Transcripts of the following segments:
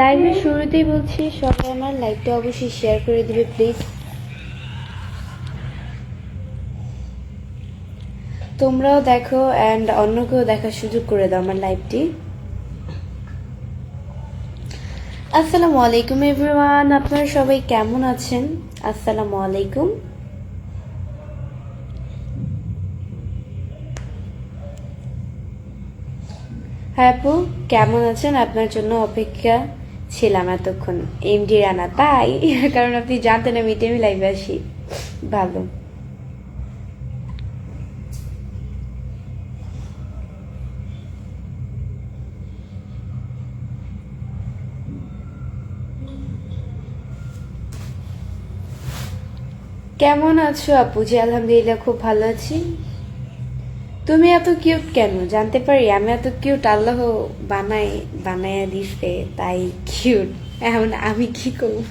লাইভের শুরুতেই বলছি, সবাই আমার লাইভটা অবশ্যই শেয়ার করে দিবে প্লিজ তোমরাও দেখো অ্যান্ড অন্যকেও দেখার সুযোগ করে দাও আমার লাইভটি আসসালামু আলাইকুম এভরিওয়ান আপনারা সবাই কেমন আছেন? আসসালামু আলাইকুম। হ্যাঁ আপু, কেমন আছেন? আপনার জন্য অপেক্ষা। ছিলাম এতক্ষণ। এমডি রানা, তাই? কারণ আপনি জানতেন আমি টেমি লাইভে আসি ভালো। কেমন আছো আপু? জি, আলহামদুলিল্লাহ, খুব ভালো আছি। তুমি এত কিউট কেন? জানতে পারি, আমি এত কিউট আল্লাহ বানাই বানায়া দিছে, তাই কিউট এখন আমি কি করব?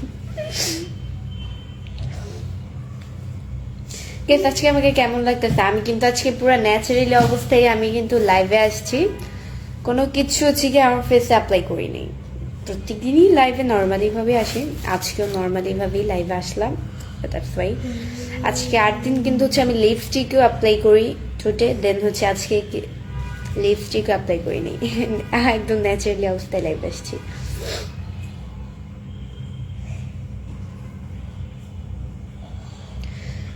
গেস আজকে আমাকে কেমন লাগতেছে? আমি কিন্তু আজকে পুরো ন্যাচারালি অবস্থায় আমি কিন্তু লাইভে আসছি। কোনো কিছু হচ্ছে কি আমার ফেসে অ্যাপ্লাই করিনি প্রত্যেকদিনই লাইভে নর্মালি ভাবে আসি। আজকেও নর্মালি ভাবেই লাইভে আসলাম দ্যাটস ওয়াই আজকে আট দিন কিন্তু হচ্ছে আমি লিপস্টিকও অ্যাপ্লাই করি। ঠোঁটে দেন হচ্ছে আজকে লিপস্টিকও অ্যাপ্লাই করিনি। একদম ন্যাচারালি অবস্থায় লাইভে আসছি।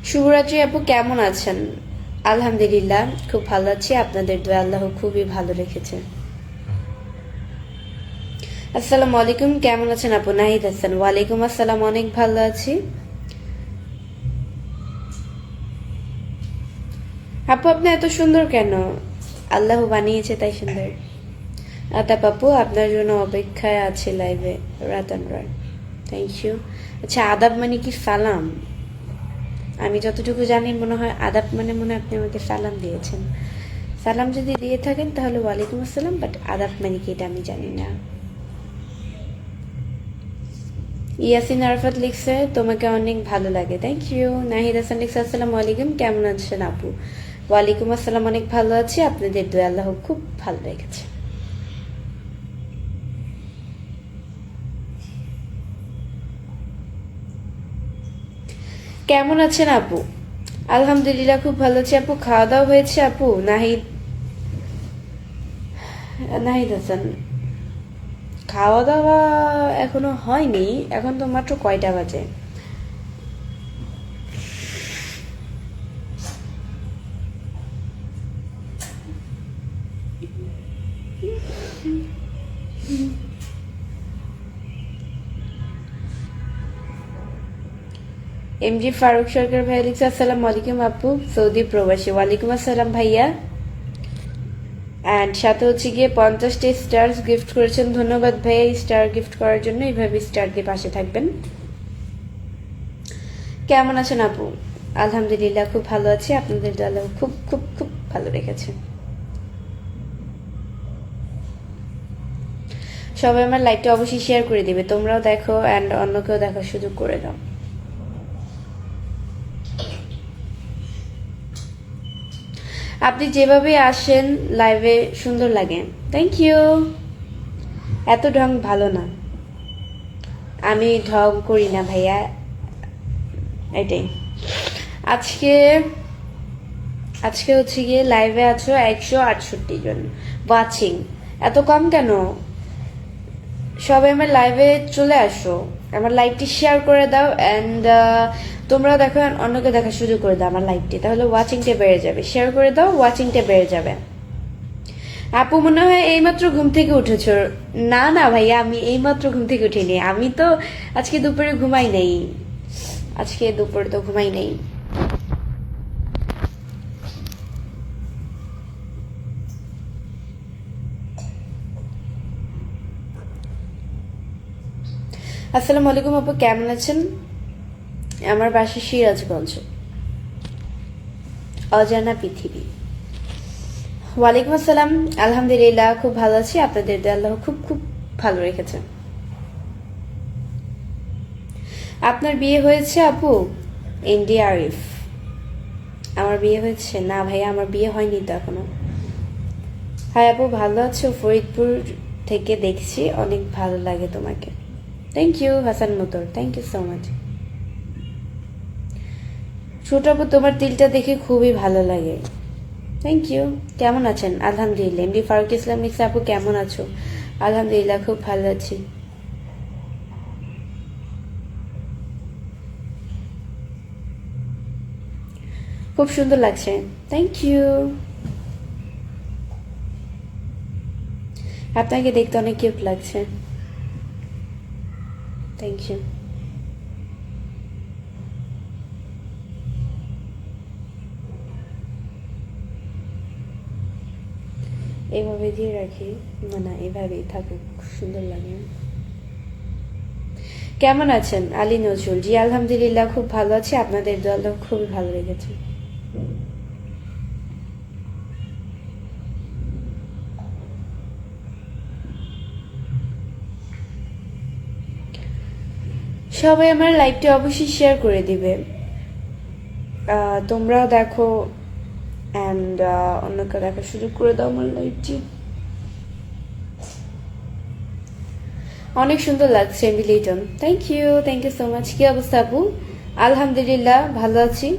শুভরাত্রি আপু, কেমন আছেন? আলহামদুলিল্লাহ, খুব ভালো আছি। আপনাদের দোয়া আল্লাহ খুবই ভালো রেখেছে। আসসালামু আলাইকুম, কেমন আছেন আপু? নাহিদ হাসান। ওয়ালাইকুম আসসালাম, অনেক ভালো আছি। আপু, আপনি এত সুন্দর কেন? আল্লাহ বানিয়েছে তাই সুন্দর। আতাপ আপু আপনার জন্য অপেক্ষায় আছে লাইভে রাতান রয়। থ্যাংক ইউ আচ্ছা আদাব মানে কি সালাম? আমি যতটুকু জানি, মনে হয় আদাব মানে মনে আপনি আমাকে সালাম দিয়েছেন। সালাম যদি দিয়ে থাকেন, তাহলে ওয়ালাইকুম আসসালাম বাট আদাব মানে কি এটা আমি জানি না। ইয়াসিন আরফাত লিখছে, তোমাকে অনেক ভালো লাগে। থ্যাংক ইউ নাহিদ হাসান লিখছে, আসসালামু আলাইকুম, কেমন আছেন আপু? ওয়ালাইকুম আসসালাম, অনেক ভালো আছি। আপনাদের দোয়া আল্লাহ খুব ভালো লেগেছে কেমন আছেন আপু? আলহামদুলিল্লাহ খুব ভালো আছি। আপু খাওয়া দাওয়া হয়েছে আপু? নাহিদ? নাহিদ হাসান। খাওয়া দাওয়া এখনও হয়নি। এখন তো মাত্র কয়টা বাজে? এমজি ফারুক সরকার ভাই লিখছে আসসালামু আলাইকুম আপু সৌদি প্রবাসী ওয়ালাইকুম আসসালাম ভাইয়া অ্যান্ড সাথে হচ্ছে গিয়ে পঞ্চাশটি স্টার্স গিফট করেছেন। ধন্যবাদ ভাইয়া স্টার গিফট করার জন্য। এইভাবে স্টার দিয়ে পাশে থাকবেন। কেমন আছেন আপু? আলহামদুলিল্লাহ, খুব ভালো আছি। আপনাদের দল খুব খুব খুব ভালো রেখেছে। সবাই আমার লাইভটা অবশ্যই শেয়ার করে দিবে। তোমরাও দেখো অ্যান্ড অন্যকেও দেখার সুযোগ করে দাও। আপনি যেভাবে আসেন লাইভে সুন্দর লাগে। থ্যাংক ইউ এত ঢং ভালো না। আমি ঢং করি না ভাইয়া। এটাই। আজকে আজকে হচ্ছে গিয়ে লাইভে আছো একশো আটষট্টি জন। ওয়াচিং এত কম কেন? সবাই আমার লাইভে চলে আসো। আমার লাইভটি শেয়ার করে দাও অ্যান্ড তোমরা দেখো অন্যকে দেখা শুরু করে দাও আমার লাইভটি তাহলে ওয়াচিংটা বেড়ে যাবে। শেয়ার করে দাও ওয়াচিংটা বেড়ে যাবে। আপু, মনে হয় এইমাত্র ঘুম থেকে উঠেছো। না না ভাইয়া, আমি এইমাত্র ঘুম থেকে উঠিনি। আমি তো আজকে দুপুরে ঘুমাই নেই। আজকে দুপুরে তো ঘুমাই নেই। আসসালামু আলাইকুম আপু, কেমন আছেন? আমার বাসা সিরাজগঞ্জ। অজানা পৃথিবী। ওয়ালাইকুম আসসালাম। আলহামদুলিল্লাহ, খুব ভালো আছি। আপনাদের আল্লাহ খুব খুব ভালো রেখেছে আপনার বিয়ে হয়েছে আপু? এনডি আরিফ। আমার বিয়ে হয়েছে? না ভাইয়া, আমার বিয়ে হয়নি তো এখনও। হ্যাঁ আপু, ভালো আছো? ফরিদপুর থেকে দেখছি। অনেক ভালো লাগে তোমাকে। থ্যাংক ইউ হাসান মোতর থ্যাংক ইউ সো মাচ ছোট আপু তোমার তিলটা দেখে খুবই ভালো লাগে। থ্যাংক ইউ কেমন আছেন? আলহামদুলিল্লাহ। এমডি ফারুক ইসলাম লিখছে আপু কেমন আছো? আলহামদুলিল্লাহ, খুব ভালো আছি। খুব সুন্দর লাগছে। থ্যাংক ইউ আপনাকে দেখতে অনেক কিউট লাগছে। থ্যাংক ইউ এইভাবে দিয়ে রাখি না না এভাবেই থাকুক সুন্দর লাগে। কেমন আছেন? আলী নজরুল জি, আলহামদুলিল্লাহ, খুব ভালো আছি। আপনাদের দল খুবই ভালো লেগেছে। সবাই আমার লাইভটি অবশ্যই শেয়ার করে দিবে। তোমরাও দেখো। অ্যান্ড অন্যকে দেখার সুযোগ করে দাও আমার লাইভটি অনেক সুন্দর লাগছে মিলিটন thank you thank you so much কি অবস্থা আপু? আলহামদুলিল্লাহ, ভালো আছি।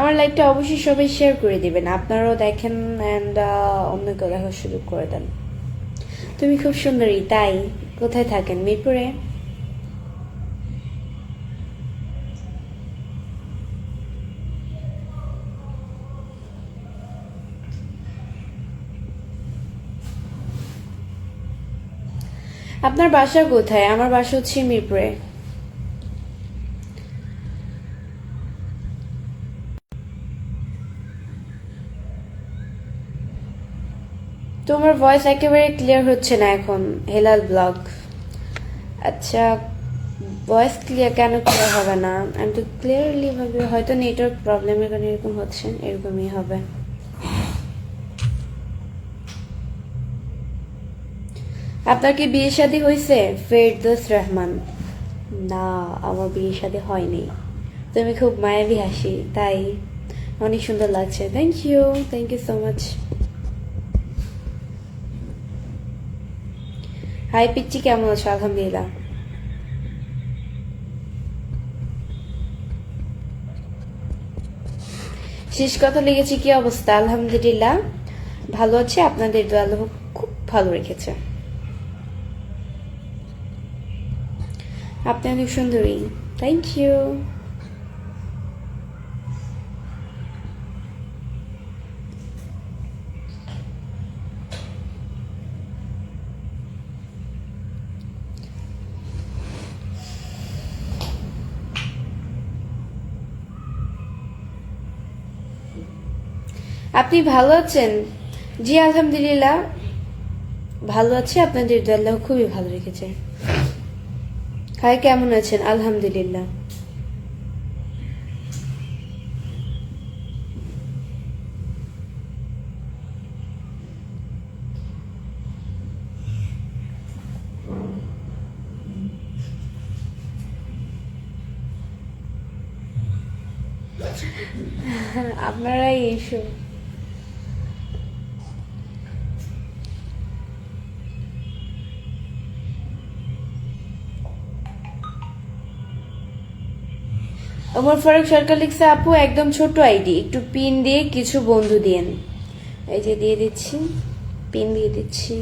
আমার লাইভটা অবশ্যই সবাই শেয়ার করে দিবেন। আপনারাও দেখেন অ্যান্ড অন্যকে দেখার সুযোগ করে দেন। তুমি খুব সুন্দরী, তাই? কোথায় থাকেন? মিরপুরে? আপনার বাসা কোথায়? আমার বাসা হচ্ছে মিরপুরে। তোমার ভয়েস একেবারে ক্লিয়ার হচ্ছে না এখন, হেলাল ব্লগ আচ্ছা ভয়েস ক্লিয়ার কেন ক্লিয়ার হবে না? আমি তো ক্লিয়ারলি ভাবে, হয়তো নেটওয়ার্ক প্রবলেমের কারণে এরকম হচ্ছে, এরকমই হবে। আপনার কি বিয়ে শাদী হয়েছে ফেরদৌস রহমান। না, আমার বিয়ে শাদী হয়নি। তুমি খুব মায়াবী হাসি, তাই অনেক সুন্দর লাগছে। Thank you thank you so much hi পিচ্ছি কেমন আছো? আলহামদুলিল্লাহ। শেষ কথা লিখেছি কি অবস্থা? আলহামদুলিল্লাহ। ভালো আছে, আপনাদের দোয়া আল্লাহ খুব ভালো রেখেছে। আপনি অনেক সুন্দরী। থ্যাংক ইউ আপনি ভালো আছেন? জি, আলহামদুলিল্লাহ। ভালো আছি, আপনাদের দোয়া আল্লাহ খুবই ভালো রেখেছে। হাই কেমন আছেন? আলহামদুলিল্লাহ। আপনারাই এইসব ওমর ফারুক সরকার লিখছে, আপু, একদম ছোট আইডি। একটু পিন দিয়ে কিছু বন্ধু দিয়েন। এই যে দিয়ে দিচ্ছি, পিন দিয়ে দিচ্ছি।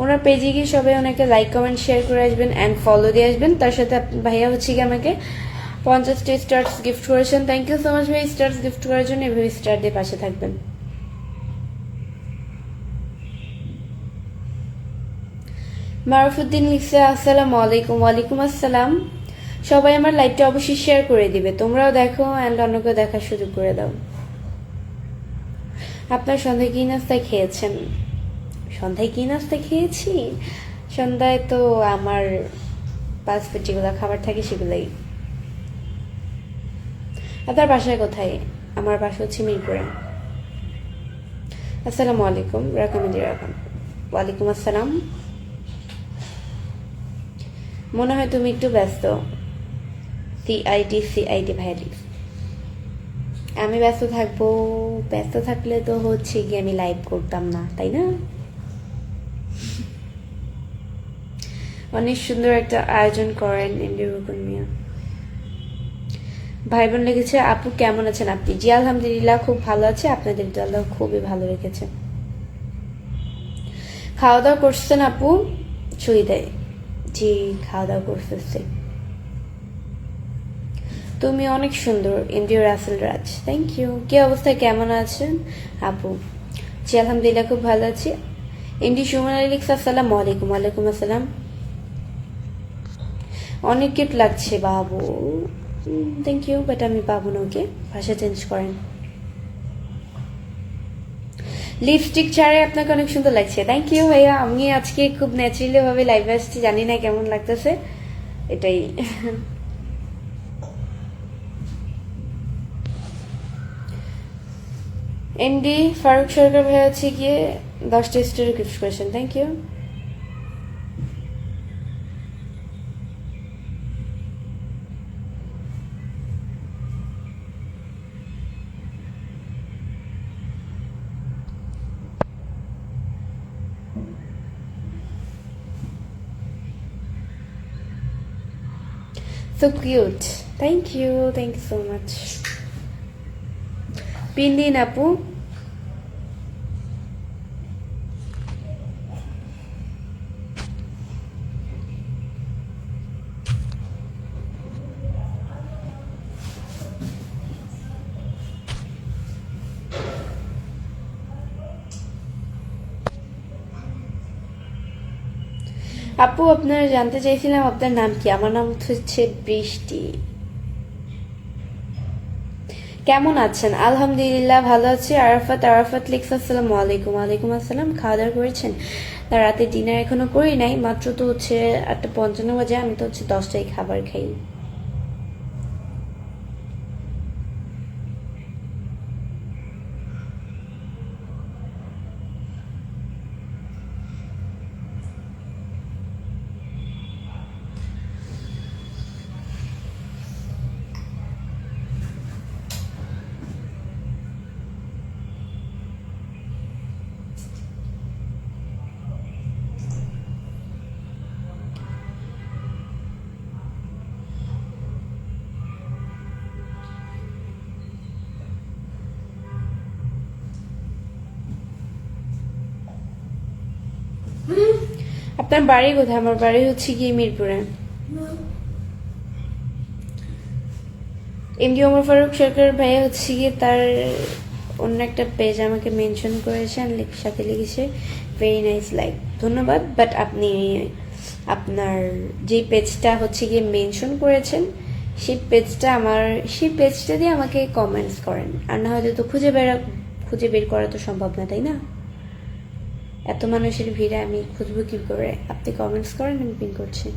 ওনার পেজে গিয়ে সবাই ওনাকে লাইক কমেন্ট শেয়ার করে আসবেন অ্যান্ড ফলো দিয়ে আসবেন। তার সাথে ভাইয়া হচ্ছে কি আমাকে পঞ্চাশটি স্টার্স গিফট করেছেন। থ্যাংক ইউ সো মাচ ভাই স্টার্স গিফট করার জন্য। এভাবে স্টার দিয়ে পাশে থাকবেন। মারুফুদ্দিন লিখছে, আসসালামু আলাইকুম। ওয়ালাইকুম আসসালাম। সবাই আমার লাইভটা অবশ্যই শেয়ার করে দিবে। তোমরাও দেখো অ্যান্ড অন্যকেও দেখার সুযোগ করে দাও। আপনার সন্ধ্যায় কি নাস্তা খেয়েছেন? সন্ধ্যায় কি নাস্তা খেয়েছি? সন্ধ্যায় তো আমার ফুট যেগুলো খাবার থাকে সেগুলোই। আপনার বাসায় কোথায়? আমার বাসা হচ্ছে মিরপুরে। আসসালামু আলাইকুম রাকামিদি রাকাম ওয়ালাইকুম আসসালাম। মনে হয় তুমি একটু ব্যস্ত। সিআইডি সিআইডি ভাইয়া আমি ব্যস্ত থাকব, ব্যস্ত থাকলে তো হচ্ছে গিয়ে আমি লাইভ করতাম না, তাই না? অনেক সুন্দর একটা আয়োজন করেন ভাই বোন লেগেছে, আপু কেমন আছেন আপনি? জি, আলহামদুলিল্লাহ, খুব ভালো আছে। আপনাদের তো খুবই ভালো রেখেছে। খাওয়া দাওয়া করছেন আপু? ছুঁই দেয়। জি, খাওয়া দাওয়া করতেছে। তুমি অনেক সুন্দর এমডিও রাসেল রাজ। থ্যাংক ইউ কি অবস্থা, কেমন আছেন? আপু, জি, আলহামদুলিল্লাহ, খুব ভালো আছি। এমডি সুমন আলিক্স আসসালাম আলাইকুম আসসালাম। অনেক কিউট লাগছে বাবু। থ্যাংক ইউ বাট আমি পাবো না ওকে ভাষা চেঞ্জ করেন। লিপস্টিক ছাড়ে আপনাকে অনেক সুন্দর লাগছে। থ্যাংক ইউ ভাইয়া। আমি আজকে খুব ন্যাচারালি ভাবে লাইভে আসছি, জানি না কেমন লাগতেছে। এটাই। এমডি ফারুক সরকার ভাই হচ্ছে গিয়ে দশটা স্টোরি গিফট করেছেন thank you So cute. Thank you. Thank you so much. Pin দিন আপু আপু আপনার জানতে চাইছিলাম আপনার নাম কি? আমার নাম হচ্ছে বৃষ্টি। কেমন আছেন? আলহামদুলিল্লাহ ভালো আছি। আরাফাত আরাফাত লিখস আসসালামু আলাইকুম। আলাইকুম আসসালাম। খাওয়া দাওয়া করেছেন? তা রাতে ডিনার এখনও করি নাই। মাত্র তো হচ্ছে আটটা পঞ্চান্ন বাজে। আমি তো হচ্ছে দশটায় খাবার খাই। আপনার বাড়ি কোথায়? আমার বাড়ি হচ্ছে গিয়ে মিরপুরে। এমডি ওমর ফারুক সরকার ভাইয়া হচ্ছে গিয়ে তার অন্য একটা পেজ আমাকে মেনশন করেছেন সাথে লিখেছে ভেরি নাইস লাইক ধন্যবাদ। বাট আপনি, আপনার যে পেজটা হচ্ছে গিয়ে মেনশন করেছেন সেই পেজটা আমার সেই পেজটা দিয়ে আমাকে কমেন্টস করেন। আর না হয়তো তো খুঁজে বের খুঁজে বের করা তো সম্ভব না, তাই না? এত মানুষের ভিড়ে আমি খুঁজবো কি করে? আপনি কমেন্টস করেন, আমি পিন করছি।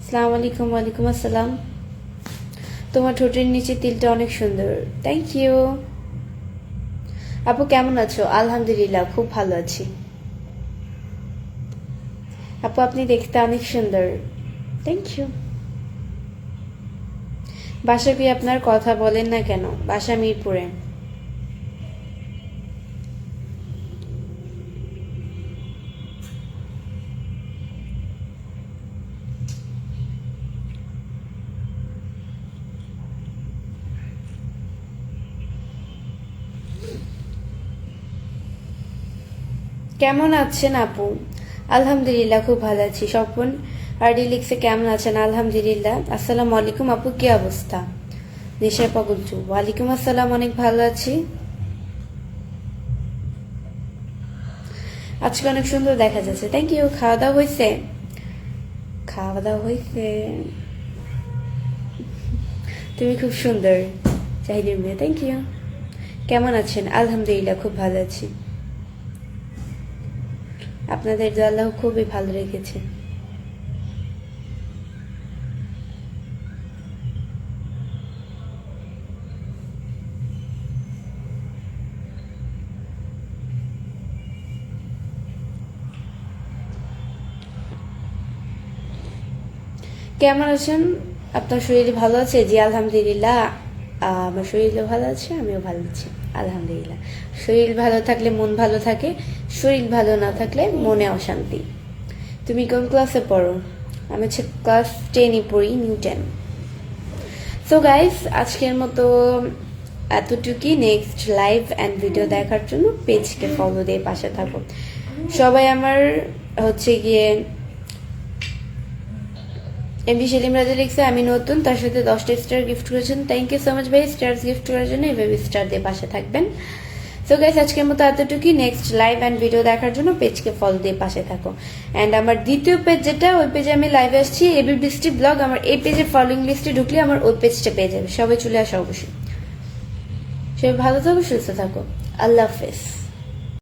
আসসালামু আলাইকুম, ওয়ালাইকুম আসসালাম। তোমার ঠোঁটের নিচে তিলটা অনেক সুন্দর। থ্যাংক ইউ আপু, কেমন আছো? আলহামদুলিল্লাহ, খুব ভালো আছি। আপু, আপনি দেখতে অনেক সুন্দর। থ্যাংক ইউ বাসা কি আপনার কথা বলেন না কেন? বাসা মিরপুরে। কেমন আছেন আপু? আলহামদুলিল্লাহ, খুব ভালো আছি। স্বপন আরডি লিখছে কেমন আছেন? আলহামদুলিল্লাহ। আসসালামু আলাইকুম আপু, কি অবস্থা? নিশা পাগলচু ওয়ালাইকুম আসসালাম, অনেক ভালো আছি। আজকে অনেক সুন্দর দেখা যাচ্ছে। থ্যাংক ইউ খাওয়া দাওয়া হয়েছে? খাওয়া দাওয়া হয়েছে। তুমি খুব সুন্দর। চাহিদার মেয়ে। থ্যাংক ইউ কেমন আছেন? আলহামদুলিল্লাহ, খুব ভালো আছি। আপনাদের আল্লাহ খুবই ভালো রেখেছে। কেমন আছেন? আপনার শরীর ভালো আছে? জি, আলহামদুলিল্লাহ। আমার শরীরও ভালো আছে, আমিও ভালো আছি, আলহামদুলিল্লাহ। শরীর ভালো থাকলে, মন ভালো থাকে শরীর ভালো না থাকলে মনে অশান্তি। তুমি কোন ক্লাসে পড়ো? আমি হচ্ছে ক্লাস টেনই পড়ি নিউ টেন সো গাইস আজকের মতো এতটুকুই। নেক্সট লাইভ অ্যান্ড ভিডিও দেখার জন্য পেজকে ফলো দিয়ে পাশে থাকো। সবাই আমার হচ্ছে গিয়ে এমবি সেলিম রাজা লিখছে, আমি নতুন, তার সাথে দশটা স্টার গিফট করেছেন। থ্যাংক ইউ সো মাচ ভাই স্টার্স গিফট করার জন্য এভাবে স্টার দিয়ে পাশে থাকবেন। সো গাইস আজকের মতো এতটুকুই। নেক্সট লাইভ অ্যান্ড ভিডিও দেখার জন্য পেজকে ফলো দিয়ে পাশে থাকো। অ্যান্ড আমার দ্বিতীয় পেজ যেটা, ওই পেজে আমি লাইভে আসছি। এবি বৃষ্টি ব্লগ আমার এই পেজে ফলোইং লিস্টে ঢুকলে আমার ওই পেজটা পেয়ে যাবে। সবাই চলে আসা অবশ্যই। সবাই ভালো থাকো, সুস্থ থাকো। আল্লাহ হাফেজ।